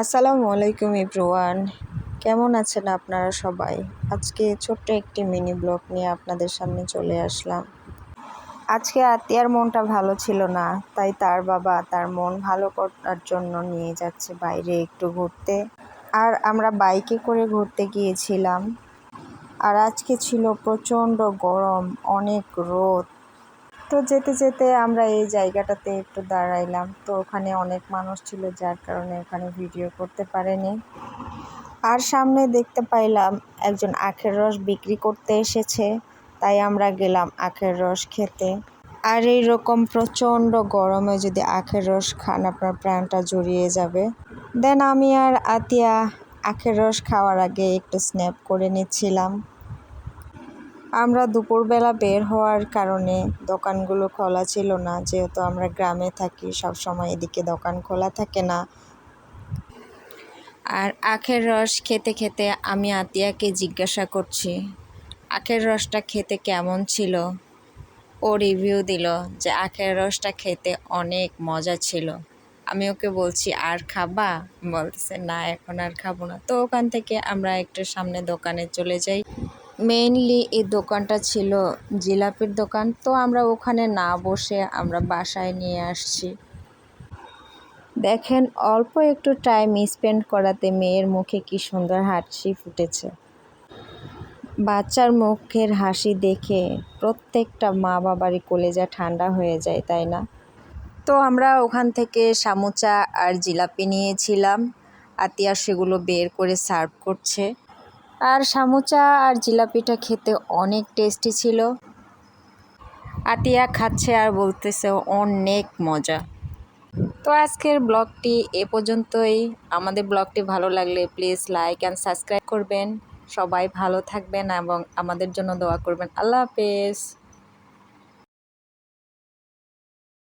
আসসালামু আলাইকুম ইব্রুয়ান কেমন আছেন আপনারা সবাই? আজকে ছোট্ট একটি মিনি ব্লগ নিয়ে আপনাদের সামনে চলে আসলাম। আজকে আতিয়ার মনটা ভালো ছিল না, তাই তার বাবা তার মন ভালো করার জন্য নিয়ে যাচ্ছে বাইরে একটু ঘুরতে। আর আমরা বাইকে করে ঘুরতে গিয়েছিলাম। আর আজকে ছিল প্রচণ্ড গরম, অনেক রোদ। তো যেতে যেতে আমরা এই জায়গাটাতে একটু দাঁড়াইলাম। তো ওখানে অনেক মানুষ ছিল, যার কারণে ওখানে ভিডিও করতে পারেনি। আর সামনে দেখতে পাইলাম একজন আখের রস বিক্রি করতে এসেছে, তাই আমরা গেলাম আখের রস খেতে। আর এই রকম প্রচণ্ড গরমে যদি আখের রস খান, আপনার প্রাণটা জড়িয়ে যাবে। দেন আমি আর আতিয়া আখের রস খাওয়ার আগে একটু স্ন্যাপ করে নিচ্ছিলাম। আমরা দুপুরবেলা বের হওয়ার কারণে দোকানগুলো খোলা ছিল না, যেহেতু আমরা গ্রামে থাকি সব সময় এদিকে দোকান খোলা থাকে না। আর আখের রস খেতে খেতে আমি আতিয়াকে জিজ্ঞাসা করছি, আখের রসটা খেতে কেমন ছিল? ও রিভিউ দিল যে আখের রসটা খেতে অনেক মজা ছিল। আমি ওকে বলছি, আর খাবা? বলতেছে, না, এখন আর খাব না। তো ওখান থেকে আমরা একটু সামনে দোকানে চলে যাই। মেইনলি এই দোকানটা ছিল জিলাপির দোকান, তো আমরা ওখানে না বসে আমরা বাসায় নিয়ে আসছি। দেখেন, অল্প একটু টাইম স্পেন্ড করাতে মেয়ের মুখে কি সুন্দর হাসি ফুটেছে। বাচ্চার মুখের হাসি দেখে প্রত্যেকটা মা বাবারই কলেজা ঠান্ডা হয়ে যায়, তাই না? তো আমরা ওখান থেকে সামুচা আর জিলাপি নিয়েছিলাম। আতিয়া সেগুলো বের করে সার্ভ করছে। আর সামুচা আর জিলাপিটা খেতে অনেক টেস্টি ছিল। আতিয়া খাচ্ছে আর বলতেছে অনেক মজা। তো আজকের ব্লগটি এ পর্যন্তই। আমাদের ব্লগটি ভালো লাগলে প্লিজ লাইক অ্যান্ড সাবস্ক্রাইব করবেন। সবাই ভালো থাকবেন এবং আমাদের জন্য দোয়া করবেন। আল্লাহ হাফেজ।